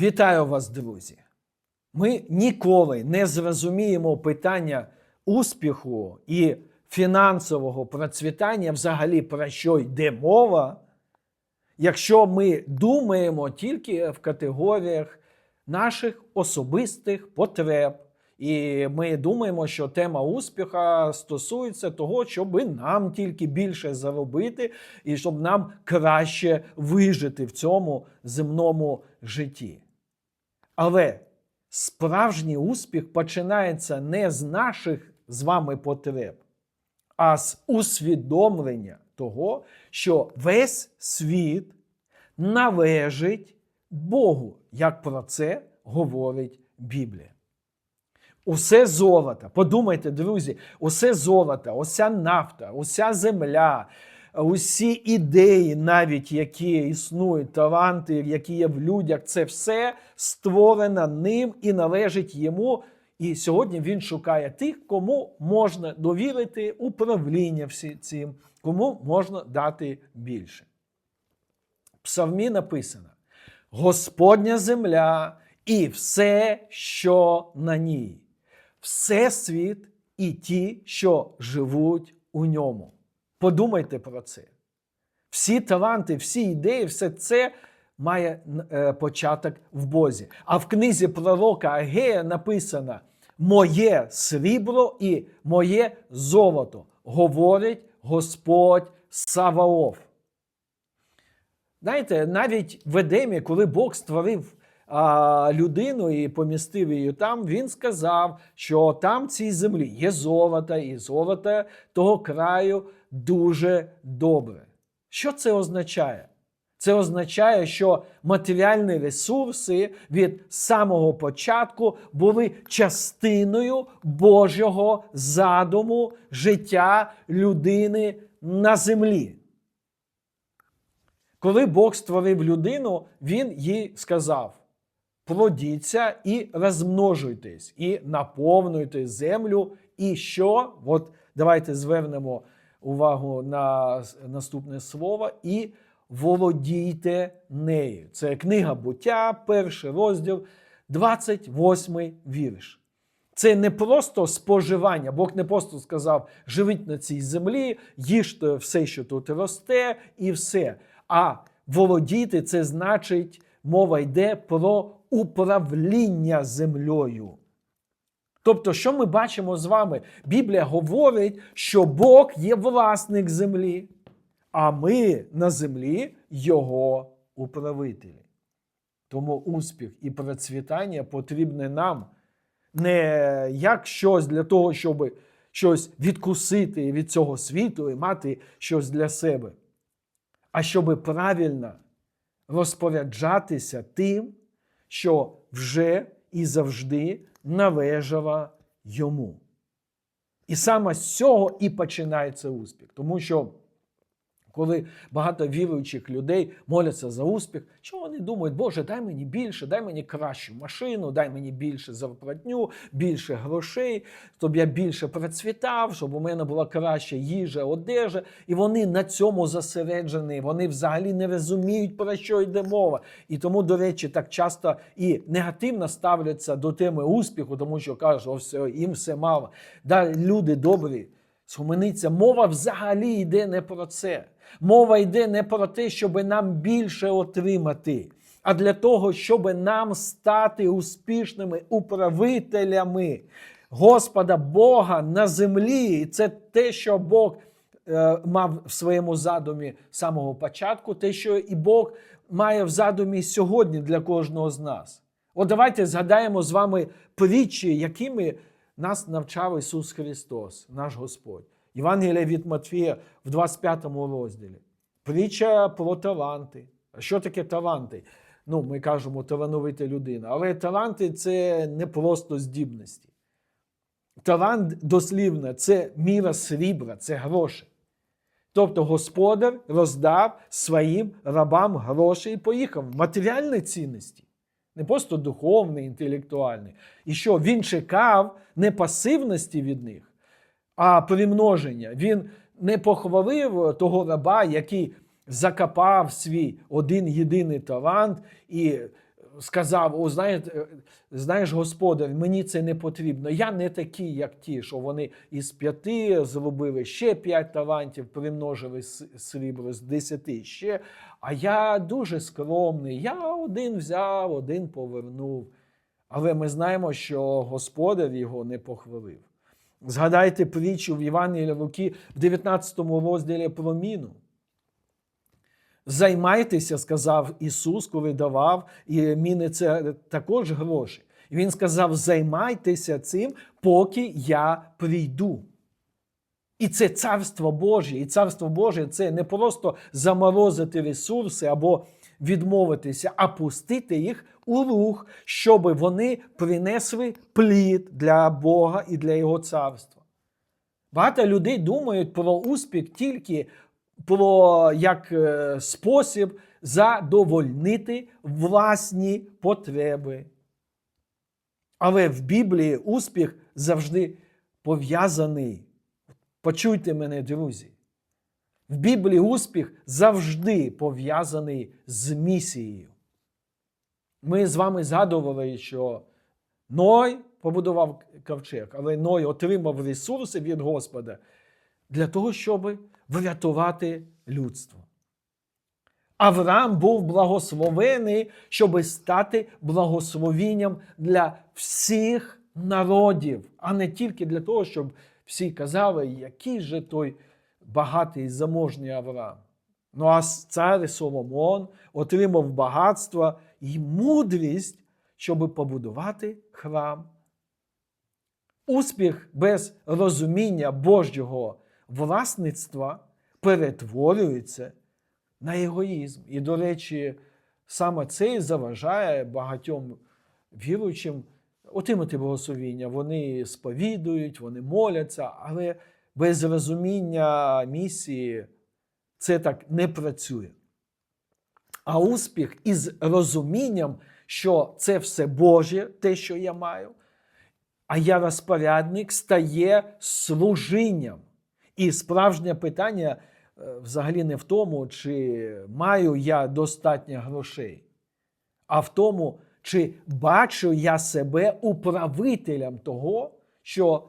Вітаю вас, друзі! Ми ніколи не зрозуміємо питання успіху і фінансового процвітання, взагалі про що йде мова, якщо ми думаємо тільки в категоріях наших особистих потреб. І ми думаємо, що тема успіха стосується того, щоб нам тільки більше заробити, і щоб нам краще вижити в цьому земному житті. Але справжній успіх починається не з наших з вами потреб, а з усвідомлення того, що весь світ належить Богу, як про це говорить Біблія. Усе золото, подумайте, друзі, усе золото, уся нафта, уся земля, усі ідеї, навіть які існують, таланти, які є в людях, це все створено ним і належить йому. І сьогодні він шукає тих, кому можна довірити управління всі цим, кому можна дати більше. В Псалмі написано: Господня земля і все, що на ній, всесвіт і ті, що живуть у ньому. Подумайте про це. Всі таланти, всі ідеї, все це має е, початок в Бозі. А в книзі пророка Агея написано: Моє срібло і моє золото, говорить Господь Саваоф. Знаєте, навіть в Едемі, коли Бог створив а, людину і помістив її там, він сказав, що там в цій землі є золото, і золото того краю дуже добре. Що це означає? Це означає, що матеріальні ресурси від самого початку були частиною Божого задуму життя людини на землі. Коли Бог створив людину, Він їй сказав: плодіться і розмножуйтесь, і наповнюйте землю. І що? От давайте звернемо увагу на наступне слово. і володійте нею. Це книга буття, перший розділ, 28 вірш. Це не просто споживання. Бог не просто сказав: живіть на цій землі, їжте все, що тут росте, і все. А володіти це значить, мова йде про управління землею. Тобто, що ми бачимо з вами? Біблія говорить, що Бог є власник землі а ми на землі його управителі. Тому успіх і процвітання потрібне нам не як щось для того, щоб щось відкусити від цього світу і мати щось для себе, а щоб правильно розпоряджатися тим, що вже і завжди належало йому. І саме з цього і починається успіх, тому що. Коли багато віруючих людей моляться за успіх, що вони думають, Боже, дай мені більше, дай мені кращу машину, дай мені більше зарплатню, більше грошей, щоб я більше процвітав, щоб у мене була краща їжа, одежа. І вони на цьому зосереджені, вони взагалі не розуміють, про що йде мова. І тому, до речі, так часто і негативно ставляться до теми успіху, тому що кажуть, о, все, їм все мало. Да, Люди добрі. Схомениться, мова взагалі йде не про це. Мова йде не про те, щоб нам більше отримати, а для того, щоб нам стати успішними управителями Господа Бога на землі. І це те, що Бог е, мав в своєму задумі з самого початку, те, що і Бог має в задумі сьогодні для кожного з нас. От давайте згадаємо з вами притчі, якими нас навчав Ісус Христос, наш Господь. Євангелія від Матфія в 25 розділі. Притча про таланти. А що таке таланти? Ну, ми кажемо талановита людина. Але таланти це не просто здібності. Талант дослівно це міра срібра, це гроші. Тобто господар роздав своїм рабам гроші і поїхав матеріальні цінності не просто духовний, інтелектуальний. І що він чекав не пасивності від них, а примноження. Він не похвалив того раба, який закопав свій один єдиний талант і сказав: О, знаєте, е, знаєш, господар, мені це не потрібно. Я не такий, як ті, що вони із п'яти зробили ще п'ять талантів, примножили срібло з десяти ще. А я дуже скромний. Я один взяв, один повернув. Але ми знаємо, що господар його не похвалив. Згадайте притчу в Івангелії Луки в 19 розділі про міну. Займайтеся, сказав Ісус, коли давав, і міни це також гроші. І Він сказав: займайтеся цим, поки я прийду. І це царство Боже. І царство Боже це не просто заморозити ресурси або відмовитися, а пустити їх у рух, щоб вони принесли плід для Бога і для Його царства. Багато людей думають про успіх тільки про як е, спосіб задовольнити власні потреби. Але в Біблії успіх завжди пов'язаний. Почуйте мене, друзі. В Біблії успіх завжди пов'язаний з місією. Ми з вами згадували, що Ной побудував ковчег, але Ной отримав ресурси від Господа для того, щоб врятувати людство. Авраам був благословений, щоб стати благословінням для всіх народів, а не тільки для того, щоб всі казали, який же той багатий заможний Авраам. Ну а цар Соломон отримав багатство і мудрість, щоб побудувати храм. Успіх без розуміння Божого власництва перетворюється на егоїзм. І, до речі, саме це і заважає багатьом віруючим отримати благословіння. Вони сповідують, вони моляться, але без розуміння місії це так не працює. А успіх із розумінням, що це все Боже, те, що я маю, а я розпорядник, стає служінням. І справжнє питання е, взагалі не в тому, чи маю я достатньо грошей, а в тому, чи бачу я себе управителем того, що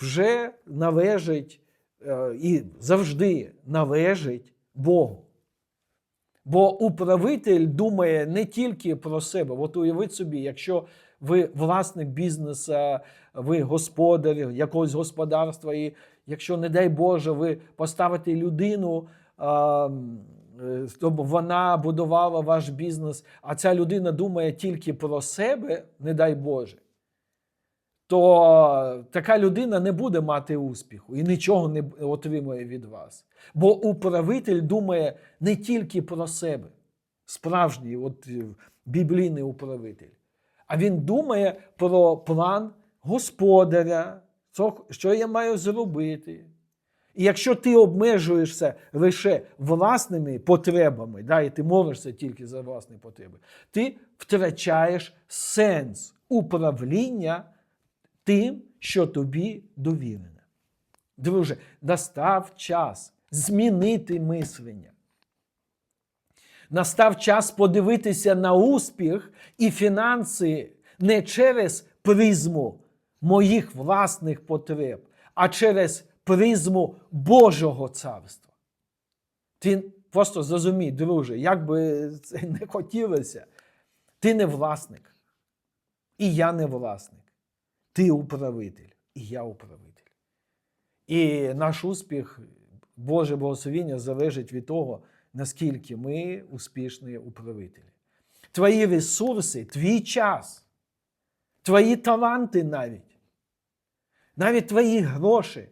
вже належить е, і завжди належить Богу. Бо управитель думає не тільки про себе. От уявіть собі, якщо ви власник бізнесу, ви господар якогось господарства, і якщо, не дай Боже, ви поставите людину, е, щоб вона будувала ваш бізнес, а ця людина думає тільки про себе, не дай Боже, то така людина не буде мати успіху і нічого не отримує від вас. Бо управитель думає не тільки про себе, справжній от, е, біблійний управитель, а він думає про план господаря, що- я маю зробити. І якщо ти обмежуєшся лише власними потребами, да, і ти молишся тільки за власні потреби, ти втрачаєш сенс управління тим, що тобі довірене. Друже, настав час змінити мислення. Настав час подивитися на успіх і фінанси не через призму моїх власних потреб, а через призму Божого царства. Ти просто зрозумій, друже, як би це не хотілося, ти не власник. І я не власник. Ти управитель, і я управитель. І наш успіх, Боже благословіння залежить від того, наскільки ми успішні управителі. Твої ресурси, твій час, твої таланти навіть, навіть твої гроші.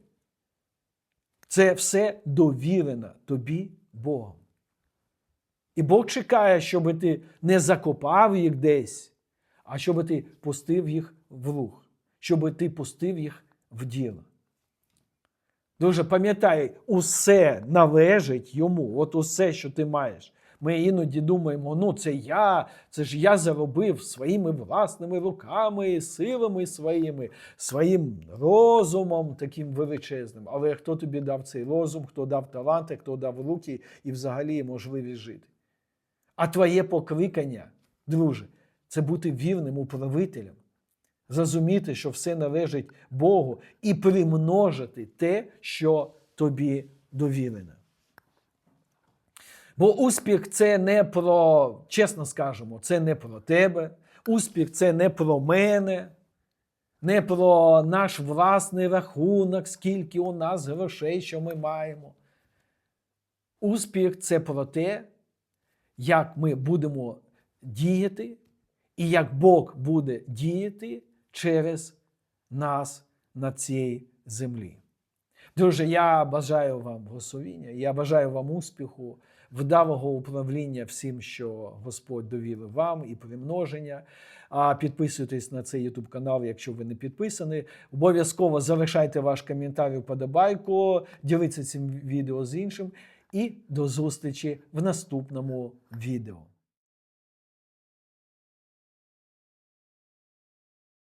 Це все довірено тобі Богом. І Бог чекає, щоб ти не закопав їх десь, а щоб ти пустив їх в рух, щоб ти пустив їх в діло. Дуже пам'ятай, усе належить йому, от усе, що ти маєш. Ми іноді думаємо, ну це я, це ж я заробив своїми власними руками, силами своїми, своїм розумом таким величезним. Але хто тобі дав цей розум, хто дав таланти, хто дав руки і взагалі можливість жити? А твоє покликання, друже, це бути вірним управителем, зрозуміти, що все належить Богу, і примножити те, що тобі довірено. Бо успіх це не про, чесно скажемо, це не про тебе. Успіх це не про мене, не про наш власний рахунок, скільки у нас грошей, що ми маємо. Успіх це про те, як ми будемо діяти, і як Бог буде діяти через нас на цій землі. Друже, я бажаю вам благословіння, я бажаю вам успіху, вдалого управління всім, що Господь довірив вам, і примноження. А підписуйтесь на цей YouTube канал, якщо ви не підписані. Обов'язково залишайте ваш коментар, вподобайку, діліться цим відео з іншим. І до зустрічі в наступному відео.